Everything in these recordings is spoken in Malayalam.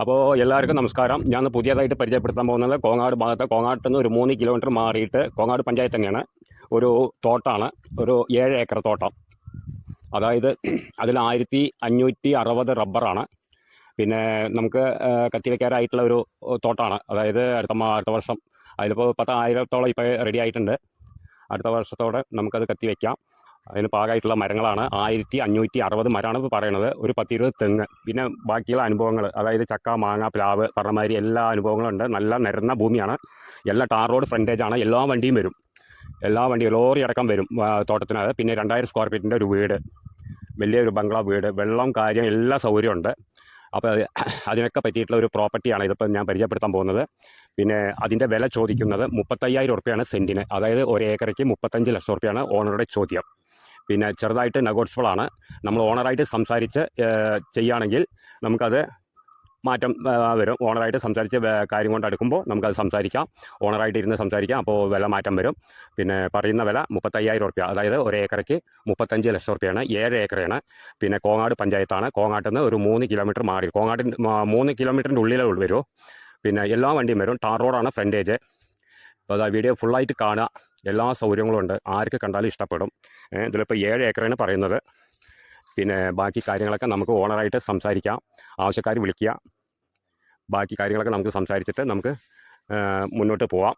അപ്പോൾ എല്ലാവർക്കും നമസ്കാരം. ഞാൻ പുതിയതായിട്ട് പരിചയപ്പെടുത്താൻ പോകുന്നത് കോങ്ങാട് ഭാഗത്ത്. കോങ്ങാട്ട് നിന്ന് ഒരു മൂന്ന് കിലോമീറ്റർ മാറിയിട്ട് കോങ്ങാട് പഞ്ചായത്ത് തന്നെയാണ്. ഒരു തോട്ടമാണ് ഒരു ഏഴ് ഏക്കർ തോട്ടം. അതായത് അതിൽ ആയിരത്തി അഞ്ഞൂറ്റി അറുപത് റബ്ബറാണ് പിന്നെ നമുക്ക് കത്തിവയ്ക്കാറായിട്ടുള്ള ഒരു തോട്ടമാണ് അതായത് അടുത്ത അടുത്ത വർഷം. അതിലിപ്പോൾ പത്ത് ആയിരത്തോളം ഇപ്പോൾ റെഡി ആയിട്ടുണ്ട്. അടുത്ത വർഷത്തോടെ നമുക്കത് കത്തിവയ്ക്കാം അതിന് പാകമായിട്ടുള്ള മരങ്ങളാണ്. ആയിരത്തി അഞ്ഞൂറ്റി അറുപത് മരമാണ് ഇപ്പോൾ പറയണത് ഒരു പത്തിരുപത് തെങ്ങ്. പിന്നെ ബാക്കിയുള്ള അനുഭവങ്ങൾ അതായത് ചക്ക മാങ്ങ പ്ലാവ് പറഞ്ഞമാതിരി എല്ലാ അനുഭവങ്ങളും ഉണ്ട് നല്ല നിരന്ന ഭൂമിയാണ്. എല്ലാ ടാർ റോഡ് ഫ്രണ്ടേജ് ആണ്. എല്ലാ വണ്ടിയും വരും. എല്ലാ വണ്ടിയും ലോറി അടക്കം വരും തോട്ടത്തിനകത്ത്. പിന്നെ രണ്ടായിരം സ്ക്വയർ ഫീറ്റിന്റെ ഒരു വീട്. വലിയൊരു ബംഗ്ലാവ് വീട്. വെള്ളം കാര്യം എല്ലാ സൗകര്യവും ഉണ്ട്. അപ്പോൾ അത് അതിനൊക്കെ പറ്റിയിട്ടുള്ള ഒരു പ്രോപ്പർട്ടിയാണ് ഇതിപ്പോൾ ഞാൻ പരിചയപ്പെടുത്താൻ പോകുന്നത്. പിന്നെ അതിന്റെ വില ചോദിക്കുന്നത് മുപ്പത്തയ്യായിരം ഉറുപ്പയാണ് സെന്റിന് അതായത് ഒരു ഏക്കറയ്ക്ക് മുപ്പത്തഞ്ച് ലക്ഷം ഉറുപ്പയാണ് ഓണറുടെ ചോദ്യം. പിന്നെ ചെറുതായിട്ട് നെഗോഷ്യബിൾ ആണ്. നമ്മൾ ഓണറായിട്ട് സംസാരിച്ച് ചെയ്യുകയാണെങ്കിൽ നമുക്കത് മാറ്റം വരും. ഓണറായിട്ട് സംസാരിച്ച് കാര്യം കൊണ്ട് അടുക്കുമ്പോൾ നമുക്കത് സംസാരിക്കാം. ഓണറായിട്ട് ഇരുന്ന് സംസാരിക്കാം. അപ്പോൾ വില മാറ്റം വരും. പിന്നെ പറയുന്ന വില മുപ്പത്തയ്യായിരം ഉറുപ്പ്യ. അതായത് ഒരു ഏക്കറയ്ക്ക് മുപ്പത്തഞ്ച് ലക്ഷം റുപ്യയാണ് ഏഴ് ഏക്കറയാണ്. പിന്നെ കോങ്ങാട് പഞ്ചായത്താണ്. കോങ്ങാട്ടിൽ നിന്ന് ഒരു മൂന്ന് കിലോമീറ്റർ മാറി. കോങ്ങാട്ടിൻ മ- മൂന്ന് കിലോമീറ്ററിന്റെ ഉള്ളിലേ ഉള്ളൂ വരുമോ പിന്നെ എല്ലാ വണ്ടിയും വരും. ടാർ റോഡാണ് ഫ്രണ്ടേജ്. അപ്പോൾ അതാ വീഡിയോ ഫുള്ളായിട്ട് കാണുക. എല്ലാ സൗകര്യങ്ങളും ഉണ്ട്. ആർക്ക് കണ്ടാലും ഇഷ്ടപ്പെടും. ഇതിലിപ്പോൾ ഏഴ് ഏക്കറാണ് പറയുന്നത്. പിന്നെ ബാക്കി കാര്യങ്ങളൊക്കെ നമുക്ക് ഓണറായിട്ട് സംസാരിക്കാം. ആവശ്യക്കാർ വിളിക്കുക. ബാക്കി കാര്യങ്ങളൊക്കെ നമുക്ക് സംസാരിച്ചിട്ട് നമുക്ക് മുന്നോട്ട് പോവാം.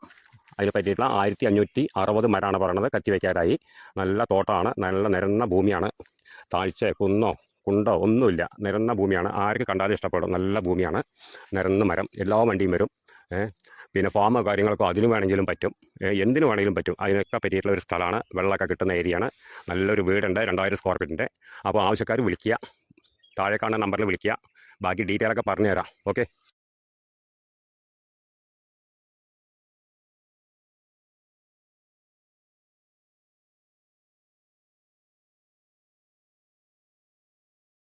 അതിനെ പറ്റിയിട്ടുള്ള ആയിരത്തി അഞ്ഞൂറ്റി അറുപത് മരമാണ് പറയണത്. കത്തിവയ്ക്കാറായി നല്ല തോട്ടമാണ് നല്ല നിരന്ന ഭൂമിയാണ്. താഴ്ച കുന്നോ കുണ്ടോ ഒന്നുമില്ല. നിരന്ന ഭൂമിയാണ്. ആർക്ക് കണ്ടാലും ഇഷ്ടപ്പെടും. നല്ല ഭൂമിയാണ്. നിരന്ന മരം. എല്ലാ വണ്ടിയും വരും. പിന്നെ ഫാമോ കാര്യങ്ങളൊക്കെ അതിന് വേണമെങ്കിലും പറ്റും. എന്തിനു വേണമെങ്കിലും പറ്റും. അതിനൊക്കെ പറ്റിയിട്ടുള്ള ഒരു സ്ഥലമാണ്. വെള്ളമൊക്കെ കിട്ടുന്ന ഏരിയയാണ് നല്ലൊരു വീടുണ്ട്. രണ്ടായിരം സ്ക്വയർ ഫീറ്റിന്റെ അപ്പോൾ ആവശ്യക്കാർ വിളിക്കുക. താഴെ കാണുന്ന നമ്പറിൽ വിളിക്കുക. ബാക്കി ഡീറ്റെയിൽ ഒക്കെ പറഞ്ഞു തരാം ഓക്കെ